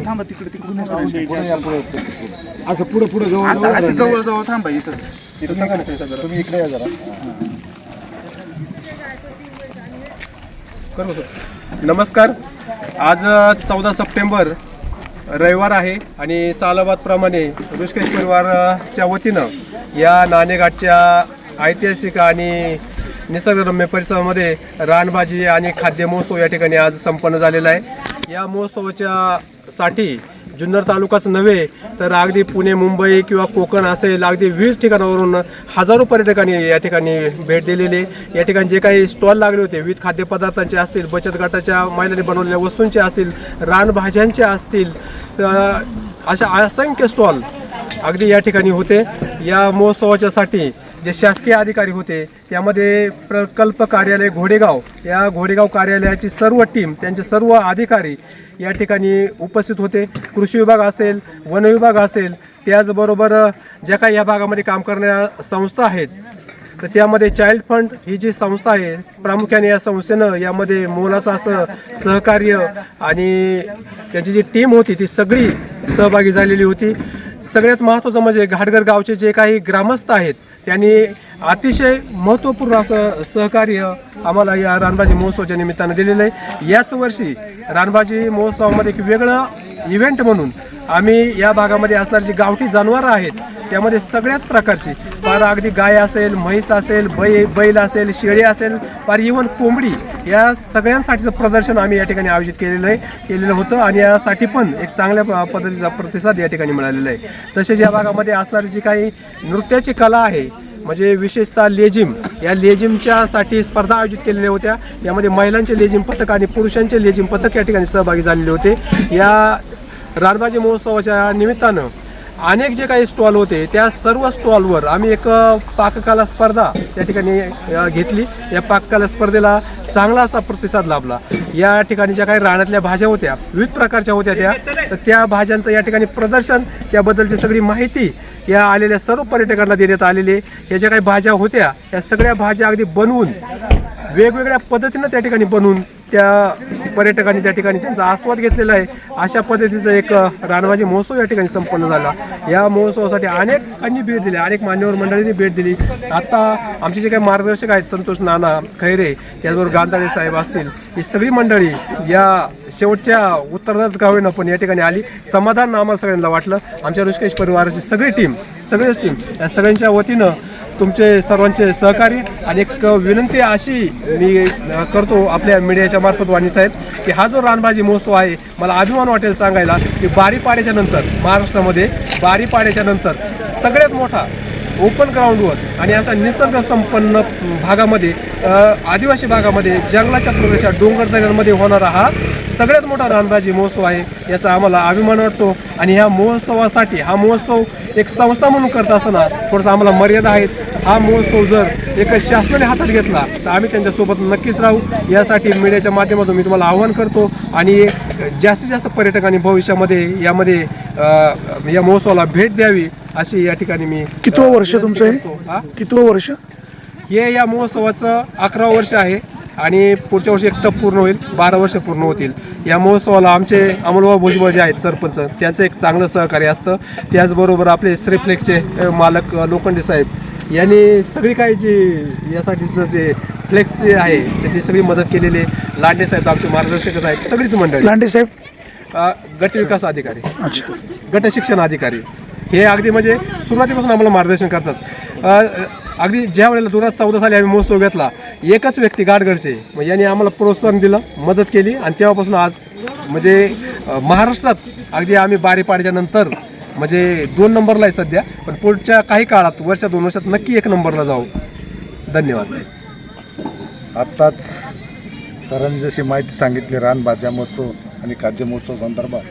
थांबा तिकडे तिकडून असं पुढे पुढे जवळ जवळ जवळ जवळ थांबा इथं तुम्ही इकडे या जरा नमस्कार. आज चौदा सप्टेंबर रविवार आहे आणि सालाबादप्रमाणे ऋषकेश परिवारच्या वतीनं या नाणेघाटच्या ऐतिहासिक आणि निसर्गरम्य परिसरामध्ये रानभाजी आणि खाद्य महोत्सव या ठिकाणी आज संपन्न झालेला आहे. या महोत्सवाच्या साठी जुन्नर तालुकाच नव्हे तर अगदी पुणे मुंबई किंवा कोकण असेल अगदी विविध ठिकाणावरून हजारो पर्यटकांनी या ठिकाणी भेट दिलेली या ठिकाणी जे काही स्टॉल लागले होते विविध खाद्यपदार्थांचे असतील बचत गटाच्या महिलांनी बनवलेल्या वस्तूंचे असतील रानभाज्यांचे असतील अशा असंख्य स्टॉल अगदी या ठिकाणी होते. या महोत्सवाच्यासाठी जे शासकीय अधिकारी होते त्यामध्ये प्रकल्प कार्यालय घोडेगाव या घोडेगाव कार्यालयाची सर्व टीम त्यांचे सर्व अधिकारी या ठिकाणी उपस्थित होते. कृषी विभाग असेल वन विभाग असेल त्याचबरोबर ज्या काही या भागामध्ये काम करणाऱ्या संस्था आहेत तर त्यामध्ये चाइल्ड फंड ही जी संस्था आहे प्रामुख्याने या संस्थेनं यामध्ये मोलाचं असं सहकार्य आणि त्यांची जी टीम होती ती सगळी सहभागी झालेली होती. सगळ्यात महत्त्वाचं म्हणजे घाटघर गावचे जे काही ग्रामस्थ आहेत त्यांनी अतिशय महत्त्वपूर्ण असं सहकार्य आम्हाला या रानबाजी महोत्सवाच्या निमित्तानं दिलेलं आहे. याच वर्षी रानबाजी महोत्सवामध्ये एक वेगळं इव्हेंट म्हणून आम्ही या भागामध्ये असणारी जी गावठी जनावरं आहेत त्यामध्ये सगळ्याच प्रकारची. फार अगदी गाय असेल म्हैस असेल बै बैल असेल शेळी असेल फार इवन कोंबडी या सगळ्यांसाठीचं प्रदर्शन आम्ही या ठिकाणी आयोजित केलेलं आहे केलेलं होतं आणि यासाठी पण एक चांगल्या प- पद्धतीचा प्रतिसाद या ठिकाणी मिळालेला आहे. तसेच या भागामध्ये असणारी जी काही नृत्याची कला आहे म्हणजे विशेषतः लेझिम या लेझिमच्या साठी स्पर्धा आयोजित केलेल्या होत्या. यामध्ये महिलांचे लेझिम पथक आणि पुरुषांचे लेझिम पथक या ठिकाणी सहभागी झालेले होते. या रानबाजी महोत्सवाच्या निमित्तानं अनेक जे काही स्टॉल होते त्या सर्व स्टॉलवर आम्ही एक पाककला स्पर्धा त्या ठिकाणी घेतली. या पाककला स्पर्धेला चांगला असा प्रतिसाद लाभला. या ठिकाणी ज्या काही रानातल्या भाज्या होत्या विविध प्रकारच्या होत्या त्या तर त्या भाज्यांचं या ठिकाणी प्रदर्शन त्याबद्दलची सगळी माहिती या आलेल्या सर्व पर्यटकांना देण्यात आलेली. या ज्या काही भाज्या होत्या या सगळ्या भाज्या अगदी बनवून वेगवेगळ्या पद्धतीनं त्या ठिकाणी बनवून त्या पर्यटकांनी त्या ठिकाणी त्यांचा आस्वाद घेतलेला आहे. अशा पद्धतीचा एक अ, रानबाजी महोत्सव या ठिकाणी संपन्न झाला. या महोत्सवासाठी अनेकांनी भेट दिली अनेक मान्यवर मंडळींनी भेट दिली. आता आमचे जे काही मार्गदर्शक आहेत संतोष नाना खैरे त्याचबरोबर गांजाळे साहेब असतील ही सगळी मंडळी या शेवटच्या उत्तरार्धात का पण या ठिकाणी आली. समाधान आम्हाला सगळ्यांना वाटलं. आमच्या ऋषिकेश परिवाराची सगळी टीम सगळीच टीम या सगळ्यांच्या वतीनं तुमचे सर्वांचे सहकार्य आणि एक विनंती अशी मी करतो आपल्या मीडियाच्या मार्फत वाणी साहेब की हा जो रानबाजी महोत्सव आहे मला अभिमान वाटेल सांगायला की बारी पाड्याच्या नंतर महाराष्ट्रामध्ये बारी पाड्याच्या नंतर सगळ्यात मोठा ओपन ग्राउंडवर आणि असा निसर्ग संपन्न भागामध्ये आदिवासी भागामध्ये जंगलाच्या प्रदेशात डोंगर दऱ्यांमध्ये होणारा हा सगळ्यात मोठा रानबाजी महोत्सव आहे याचा आम्हाला अभिमान वाटतो. आणि ह्या महोत्सवासाठी हा महोत्सव एक संस्था म्हणून करत असताना थोडंसं आम्हाला मर्यादा आहेत. हा महोत्सव जर एक शासनाने हातात घेतला तर आम्ही त्यांच्यासोबत नक्कीच राहू. यासाठी मीडियाच्या माध्यमातून मी तुम्हाला आवाहन करतो. आणि जास्तीत जास्त पर्यटकांनी भविष्यामध्ये यामध्ये या महोत्सवाला भेट द्यावी अशी या ठिकाणी मी कितवं वर्ष तुमचं? कितवं वर्ष? हे या महोत्सवाचं अकरा वर्ष आहे. आणि पुढच्या वर्षी एक पूर्ण होईल बारा वर्ष पूर्ण होतील. या महोत्सवाला आमचे अमोलभाऊ भुजबळ जे आहेत सरपंच त्यांचं एक चांगलं सहकार्य असतं. त्याचबरोबर आपले श्रीफ्लेक्सचे मालक लोखंडे साहेब यांनी सगळी काही जी यासाठीचं जे फ्लेक्सचे आहे त्याची सगळी मदत केलेली आहे. लांडे साहेब आमचे मार्गदर्शकच आहेत. सगळीच मंडळी. लांडे साहेब? गट विकास अधिकारी. अच्छा. गट शिक्षण अधिकारी. हे अगदी म्हणजे सुरुवातीपासून आम्हाला मार्गदर्शन करतात. अगदी ज्या वेळेला दोन हजार चौदा साली आम्ही महोत्सव घेतला एकच व्यक्ती गाडगरचे मग यांनी आम्हाला प्रोत्साहन दिलं मदत केली आणि तेव्हापासून आज म्हणजे महाराष्ट्रात अगदी आम्ही बारी पाडल्यानंतर नंतर म्हणजे दोन नंबरला आहे सध्या पण पुढच्या काही काळात वर्षा दोन वर्षात नक्की एक नंबरला जाऊ. धन्यवाद. आत्ताच सरांनी जशी माहिती सांगितली रानभाज्या महोत्सव आणि खाद्य महोत्सव संदर्भात.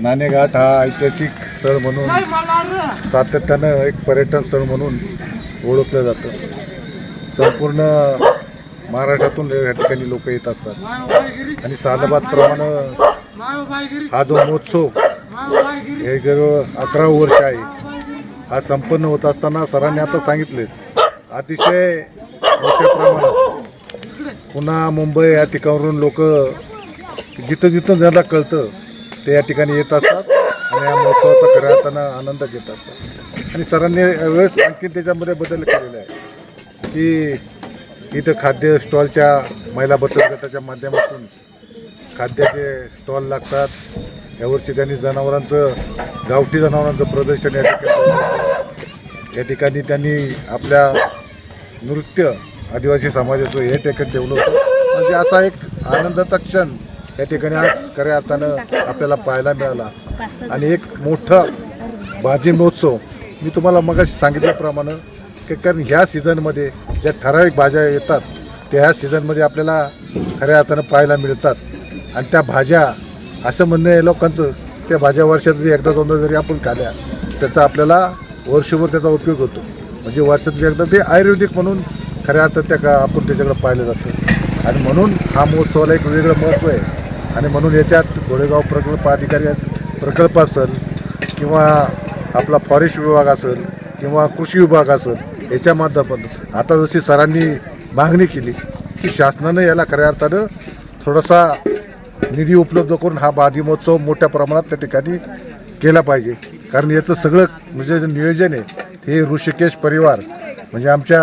नाणेघाट हा ऐतिहासिक स्थळ म्हणून सातत्यानं एक पर्यटन स्थळ म्हणून ओळखलं जातं. संपूर्ण महाराष्ट्रातून या ठिकाणी लोक येत असतात. आणि सालाबादप्रमाणे हा जो महोत्सव हे गेलं अकरा वर्ष आहे. हा संपन्न होत असताना सरांनी आता सांगितले अतिशय मोठ्या प्रमाणात पुन्हा मुंबई या ठिकाणावरून लोक जिथं जिथं ज्याला कळतं ते या ठिकाणी येत असतात आणि या महोत्सवाचा खऱ्या अर्थानं आनंद घेत असतात. आणि सरांनी वेळेस आणखी त्याच्यामध्ये बदल केलेला आहे की इथं खाद्य स्टॉलच्या महिला बचत गटाच्या माध्यमातून खाद्याचे स्टॉल लागतात. यावर्षी त्यांनी जनावरांचं गावठी जनावरांचं प्रदर्शन या ठिकाणी ठेवलं या ठिकाणी त्यांनी आपल्या नृत्य आदिवासी समाजाचं हे ठिकाण ठेवलं होतं. म्हणजे असा एक आनंदाचा क्षण या ठिकाणी आज खऱ्या अर्थानं आपल्याला पाहायला मिळाला. आणि एक मोठा भाजी महोत्सव मी तुम्हाला मग सांगितल्याप्रमाणे की कारण ह्या सीझनमध्ये ज्या ठराविक भाज्या येतात त्या ह्या सीझनमध्ये आपल्याला खऱ्या अर्थानं पाहायला मिळतात. आणि त्या भाज्या असं म्हणणं आहे लोकांचं त्या भाज्या वर्षात जरी एकदा दोनदा जरी आपण खाल्या त्याचा आपल्याला वर्षभर त्याचा उपयोग होतो. म्हणजे वर्षात एकदा ते आयुर्वेदिक म्हणून खऱ्या अर्थात त्या का आपण त्याच्याकडे पाहिलं जातं. आणि म्हणून हा महोत्सवाला एक वेगळं महत्त्व आहे. आणि म्हणून याच्यात घोडेगाव प्रकल्प अधिकारी असेल प्रकल्प असेल किंवा आपला फॉरेस्ट विभाग असेल किंवा कृषी विभाग असेल याच्या माध्यमातून. आता जशी सरांनी मागणी केली की शासनानं याला खऱ्या अर्थानं थोडासा निधी उपलब्ध करून हा बादी महोत्सव मोठ्या प्रमाणात त्या ठिकाणी केला पाहिजे. कारण याचं सगळं म्हणजे जे नियोजन आहे हे ऋषिकेश परिवार म्हणजे आमच्या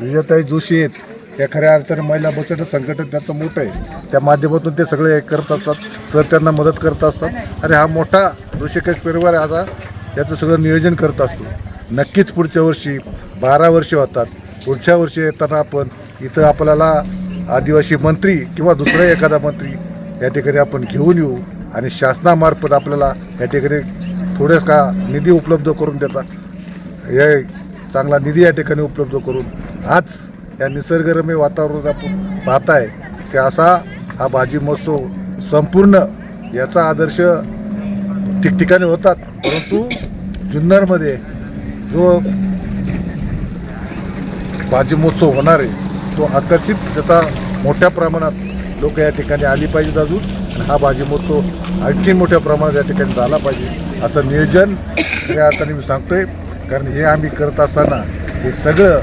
विजयताई जोशी आहेत या खऱ्या अर्थाने महिला बचत संघटन त्याचं मोठं आहे. त्या माध्यमातून ते सगळे हे करत असतात. सर त्यांना मदत करत असतात. आणि हा मोठा ऋषिकेश परिवार आता याचं सगळं नियोजन करत असतो. नक्कीच पुढच्या वर्षी बारा वर्षे होतात. पुढच्या वर्षी येताना आपण इथं आपल्याला आदिवासी मंत्री किंवा दुसरा एखादा मंत्री या ठिकाणी आपण घेऊन येऊ आणि शासनामार्फत आपल्याला या ठिकाणी थोडेच का निधी उपलब्ध करून देतात हे चांगला निधी या ठिकाणी उपलब्ध करून आज या निसर्गरम्य वातावरणात आपण पाहताय की असा हा भाजी महोत्सव संपूर्ण याचा आदर्श ठिकठिकाणी होतात. परंतु जुन्नरमध्ये जो भाजी महोत्सव होणार आहे तो आकर्षित त्याचा मोठ्या प्रमाणात लोक या ठिकाणी आली पाहिजेत अजून आणि हा भाजी महोत्सव आणखी मोठ्या प्रमाणात या ठिकाणी झाला पाहिजे असं नियोजन या अर्थाने मी सांगतोय. कारण हे आम्ही करत असताना हे सगळं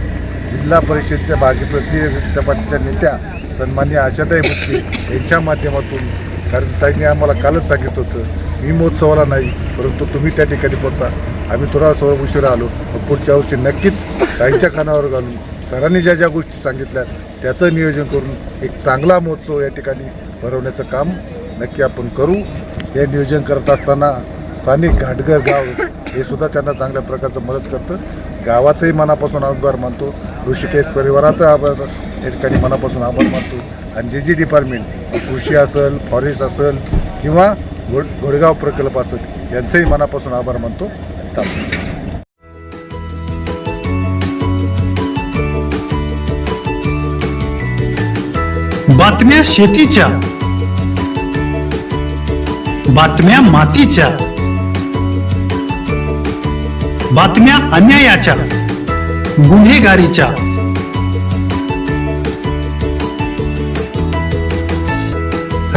जिल्हा परिषदच्या भाजी प्रतिनिधी नेत्या सन्मान्य आशाताई मुस्के यांच्या माध्यमातून कारण त्यांनी आम्हाला कालच सांगितलं होतं मी महोत्सवाला नाही परंतु तुम्ही त्या ठिकाणी पोहोचा. आम्ही थोडा थोडा उशिरा आलो. मग पुढच्या वर्षी नक्कीच काहींच्या कानावर घालून सरांनी ज्या ज्या गोष्टी सांगितल्या त्याचं नियोजन करून एक चांगला महोत्सव या ठिकाणी भरवण्याचं काम नक्की आपण करू. हे नियोजन करत असताना स्थानिक घाटघर गाव हे सुद्धा त्यांना चांगल्या प्रकारचं मदत करतं. गावाचंही मनापासून आभार मानतो. ऋषिकेश परिवाराचा आभार या ठिकाणी मनापासून आभार मानतो. आणि जे जे डिपार्टमेंट कृषी असेल फॉरेस्ट असेल किंवा घोड घोडगाव प्रकल्प यांचंही मनापासून आभार मानतो. बातम्या शेतीच्या. बातम्या मातीच्या. बातम्या अन्यायाच्या. गुन्हेगारीच्या.